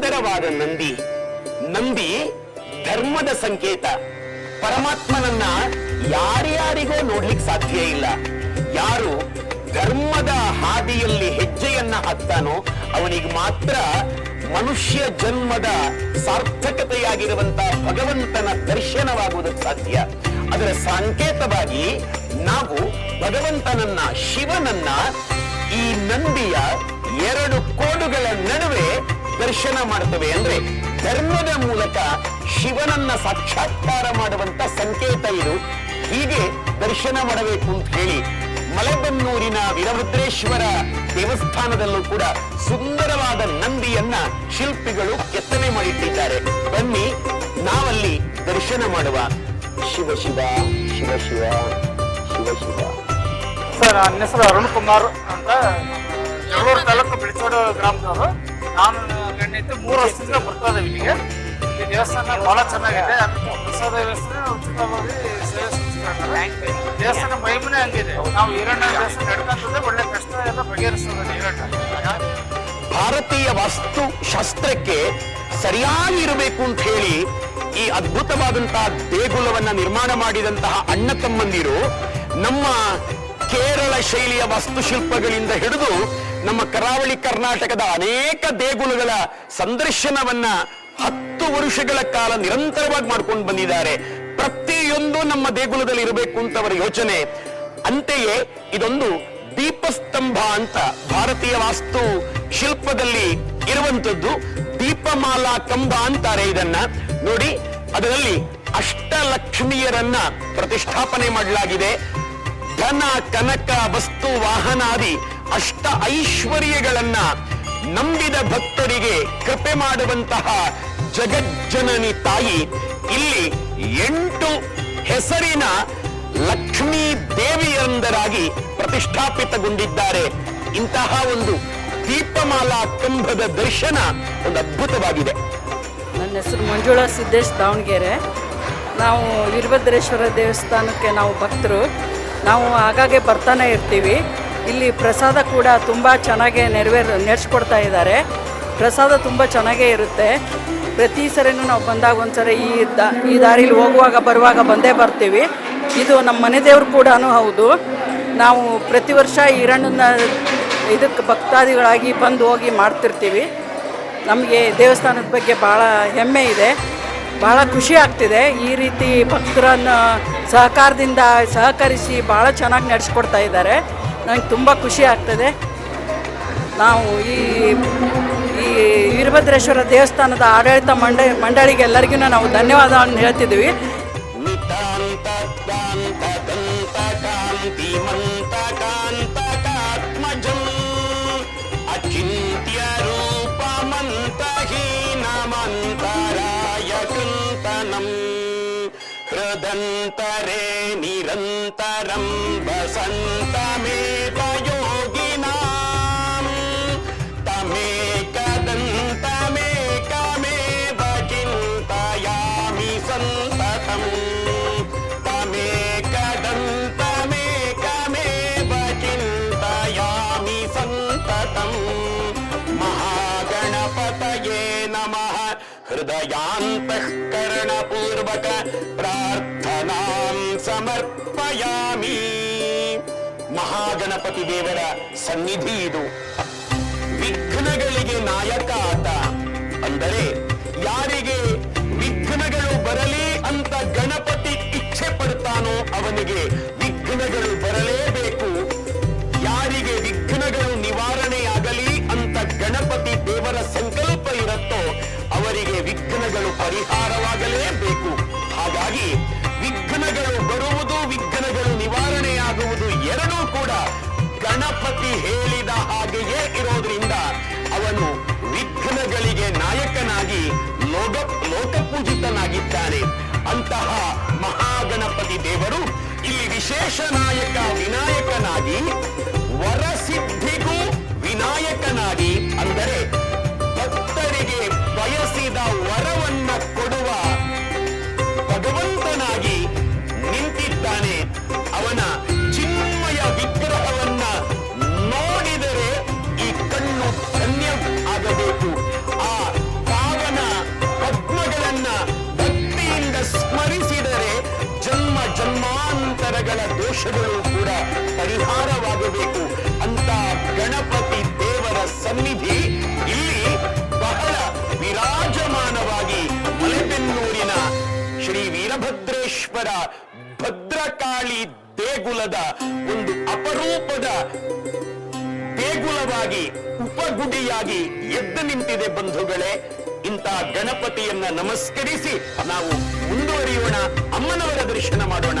ನಂದಿ. ನಂದಿ ಧರ್ಮದ ಸಂಕೇತ. ಪರಮಾತ್ಮನನ್ನ ಯಾರ್ಯಾರಿಗೋ ನೋಡ್ಲಿಕ್ಕೆ ಸಾಧ್ಯ ಇಲ್ಲ. ಯಾರು ಧರ್ಮದ ಹಾದಿಯಲ್ಲಿ ಹೆಜ್ಜೆಯನ್ನ ಹತ್ತಾನೋ ಅವನಿಗೆ ಮಾತ್ರ ಮನುಷ್ಯ ಜನ್ಮದ ಸಾರ್ಥಕತೆಯಾಗಿರುವಂತ ಭಗವಂತನ ದರ್ಶನವಾಗುವುದಕ್ಕೆ ಸಾಧ್ಯ. ಅದರ ಸಂಕೇತವಾಗಿ ನಾವು ಭಗವಂತನನ್ನ, ಶಿವನನ್ನ ಈ ನಂದಿಯ ಎರಡು ಕೋಡುಗಳ ನಡುವೆ ದರ್ಶನ ಮಾಡ್ತವೆ ಅಂದ್ರೆ ಧರ್ಮದ ಮೂಲಕ ಶಿವನನ್ನ ಸಾಕ್ಷಾತ್ಕಾರ ಮಾಡುವಂತ ಸಂಕೇತ ಇದು. ಹೀಗೆ ದರ್ಶನ ಮಾಡಬೇಕು ಅಂತ ಹೇಳಿ ಮಲೆಬನ್ನೂರಿನ ವೀರಭದ್ರೇಶ್ವರ ದೇವಸ್ಥಾನದಲ್ಲೂ ಕೂಡ ಸುಂದರವಾದ ನಂದಿಯನ್ನ ಶಿಲ್ಪಿಗಳು ಕೆತ್ತನೆ ಮಾಡಿಟ್ಟಿದ್ದಾರೆ. ಬನ್ನಿ, ನಾವಲ್ಲಿ ದರ್ಶನ ಮಾಡುವ. ಶಿವ ಶಿವ ಶಿವ ಶಿವ ಶಿವ ಶಿವ. ಸರ್, ನನ್ನ ಹೆಸರು ಅರುಣ್ ಕುಮಾರ್ ಅಂತ ತಾಲೂಕು ಬಿಳಿಸೋಡು ಗ್ರಾಮದವರು. ನಾನು ಗಂಟೆ ಮೂರು ವರ್ಷದಿಂದ ಬರ್ತಾ ಇದ್ದೀವಿ ಇಲ್ಲಿಗೆ. ಈ ದೇವಸ್ಥಾನ ಬಹಳ ಚೆನ್ನಾಗಿದೆ. ಪ್ರಸಾದ ವ್ಯವಸ್ಥೆ ಉಚಿತವಾಗಿ ಸೇವೆ ದೇವಸ್ಥಾನ ಮಹಿಮನೆ ಹಂಗಿದೆ. ನಾವು ಈರಣ್ಣ ದೇವಸ್ಥಾನ ನಡ್ಕೊಂತಂದ್ರೆ ಒಳ್ಳೆ ಕಷ್ಟ ಎಲ್ಲ ಬಗೆಹರಿಸ್ತದೆ ಈರಣ್ಣ. ಭಾರತೀಯ ವಾಸ್ತು ಶಾಸ್ತ್ರಕ್ಕೆ ಸರಿಯಾಗಿರಬೇಕು ಅಂತ ಹೇಳಿ ಈ ಅದ್ಭುತವಾದಂತಹ ದೇಗುಲವನ್ನ ನಿರ್ಮಾಣ ಮಾಡಿದಂತಹ ಅಣ್ಣ ತಮ್ಮಂದಿರು ನಮ್ಮ ಶೈಲಿಯ ವಾಸ್ತುಶಿಲ್ಪಗಳಿಂದ ಹಿಡಿದು ನಮ್ಮ ಕರಾವಳಿ ಕರ್ನಾಟಕದ ಅನೇಕ ದೇಗುಲಗಳ ಸಂದರ್ಶನವನ್ನ ಹತ್ತು ವರ್ಷಗಳ ಕಾಲ ನಿರಂತರವಾಗಿ ಮಾಡ್ಕೊಂಡು ಬಂದಿದ್ದಾರೆ. ಪ್ರತಿಯೊಂದು ನಮ್ಮ ದೇಗುಲದಲ್ಲಿ ಇರಬೇಕು ಅಂತ ಅವರ ಯೋಚನೆ. ಅಂತೆಯೇ ಇದೊಂದು ದೀಪಸ್ತಂಭ ಅಂತ ಭಾರತೀಯ ವಾಸ್ತು ಶಿಲ್ಪದಲ್ಲಿ ಇರುವಂತದ್ದು. ದೀಪಮಾಲಾ ಕಂಬ ಅಂತಾರೆ ಇದನ್ನ. ನೋಡಿ, ಅದರಲ್ಲಿ ಅಷ್ಟಲಕ್ಷ್ಮಿಯರನ್ನ ಪ್ರತಿಷ್ಠಾಪನೆ ಮಾಡಲಾಗಿದೆ. ಧನ ಕನಕ ವಸ್ತು ವಾಹನಾದಿ ಅಷ್ಟ ಐಶ್ವರ್ಯಗಳನ್ನ ನಂಬಿದ ಭಕ್ತರಿಗೆ ಕೃಪೆ ಮಾಡುವಂತಹ ಜಗಜ್ಜನನಿ ತಾಯಿ ಇಲ್ಲಿ ಎಂಟು ಹೆಸರಿನ ಲಕ್ಷ್ಮೀ ದೇವಿಯಂದರಾಗಿ ಪ್ರತಿಷ್ಠಾಪಿತಗೊಂಡಿದ್ದಾರೆ. ಇಂತಹ ಒಂದು ದೀಪಮಾಲಾ ಕಂಬದ ದರ್ಶನ ಒಂದು ಅದ್ಭುತವಾಗಿದೆ. ನನ್ನ ಹೆಸರು ಮಂಜುಳಾ ಸಿದ್ದೇಶ್ ದಾವಣಗೆರೆ. ನಾವು ವೀರಭದ್ರೇಶ್ವರ ದೇವಸ್ಥಾನಕ್ಕೆ ನಾವು ಭಕ್ತರು. ನಾವು ಆಗಾಗ್ಗೆ ಬರ್ತಾನೆ ಇರ್ತೀವಿ. ಇಲ್ಲಿ ಪ್ರಸಾದ ಕೂಡ ತುಂಬ ಚೆನ್ನಾಗೆ ನೆರವೇರ್ ನಡೆಸ್ಕೊಡ್ತಾ ಇದ್ದಾರೆ. ಪ್ರಸಾದ ತುಂಬ ಚೆನ್ನಾಗೇ ಇರುತ್ತೆ. ಪ್ರತಿ ಸರಿನೂ ನಾವು ಬಂದಾಗ ಒಂದ್ಸರಿ ಈ ದ, ಈ ದಾರಿಲಿ ಹೋಗುವಾಗ, ಬರುವಾಗ ಬಂದೇ ಬರ್ತೀವಿ. ಇದು ನಮ್ಮ ಮನೆ ದೇವ್ರು ಕೂಡ ಹೌದು. ನಾವು ಪ್ರತಿ ವರ್ಷ ಈರಣ್ಣನ ಇದಕ್ಕೆ ಭಕ್ತಾದಿಗಳಾಗಿ ಬಂದು ಹೋಗಿ ಮಾಡ್ತಿರ್ತೀವಿ. ನಮಗೆ ದೇವಸ್ಥಾನದ ಬಗ್ಗೆ ಭಾಳ ಹೆಮ್ಮೆ ಇದೆ. ಭಾಳ ಖುಷಿ ಆಗ್ತಿದೆ. ಈ ರೀತಿ ಭಕ್ತರನ್ನು ಸಹಕಾರದಿಂದ ಸಹಕರಿಸಿ ಭಾಳ ಚೆನ್ನಾಗಿ ನಡೆಸ್ಕೊಡ್ತಾ ಇದ್ದಾರೆ. ನನಗೆ ತುಂಬ ಖುಷಿ ಆಗ್ತದೆ. ನಾವು ಈ ಈ ವೀರಭದ್ರೇಶ್ವರ ದೇವಸ್ಥಾನದ ಆಡಳಿತ ಮಂಡಳಿ ಮಂಡಳಿಗೆ ಎಲ್ಲರಿಗೂ ನಾವು ಧನ್ಯವಾದವನ್ನು ಹೇಳ್ತಿದ್ದೀವಿ. निरन्तरे निरन्तरं वसन्तमे ಹೃದಯಾಂತಃಕರಣಪೂರ್ವಕ ಪ್ರಾರ್ಥನಾ ಸಮರ್ಪಯಾಮಿ ಮಹಾಗಣಪತಿ ದೇವರ ಸನ್ನಿಧಿ ಇದು. ವಿಘ್ನಗಳಿಗೆ ನಾಯಕ ಆತ. ಅಂದರೆ ಯಾರಿಗೆ ವಿಘ್ನಗಳು ಬರಲಿ ಅಂತ ಗಣಪತಿ ಇಚ್ಛೆ ಪಡ್ತಾನೋ ಅವನಿಗೆ ವಿಘ್ನಗಳು ಬರಲೇಬೇಕು. ಯಾರಿಗೆ ವಿಘ್ನಗಳು ನಿವಾರಣೆಯಾಗಲಿ ಅಂತ ಗಣಪತಿ ದೇವರ ಸಂಕಲ್ಪ ಪರಿಹಾರವಾಗಲೇಬೇಕು. ಹಾಗಾಗಿ ವಿಘ್ನಗಳು ಬರುವುದು ವಿಘ್ನಗಳು ನಿವಾರಣೆಯಾಗುವುದು ಎರಡೂ ಕೂಡ ಗಣಪತಿ ಹೇಳಿದ ಹಾಗೆಯೇ ಇರೋದ್ರಿಂದ ಅವನು ವಿಘ್ನಗಳಿಗೆ ನಾಯಕನಾಗಿ ಲೋಕ, ಲೋಕಪೂಜಿತನಾಗಿದ್ದಾನೆ. ಅಂತಹ ಮಹಾಗಣಪತಿ ದೇವರು ಇಲ್ಲಿ ವಿಶೇಷ ನಾಯಕ ದೋಷಗಳು ಕೂಡ ಪರಿಹಾರವಾಗಬೇಕು ಅಂತ ಗಣಪತಿ ದೇವರ ಸನ್ನಿಧಿ ಇಲ್ಲಿ ಬಹಳ ವಿರಾಜಮಾನವಾಗಿ ಮಲೆಬೆನ್ನೂರಿನ ಶ್ರೀ ವೀರಭದ್ರೇಶ್ವರ ಭದ್ರಕಾಳಿ ದೇಗುಲದ ಒಂದು ಅಪರೂಪದ ದೇಗುಲವಾಗಿ ಉಪಗುಡಿಯಾಗಿ ಎದ್ದು ನಿಂತಿದೆ ಬಂಧುಗಳೇ. ಇಂಥ ಗಣಪತಿಯನ್ನ ನಮಸ್ಕರಿಸಿ ನಾವು ಮುಂದುವರಿಯೋಣ, ಅಮ್ಮನವರ ದರ್ಶನ ಮಾಡೋಣ.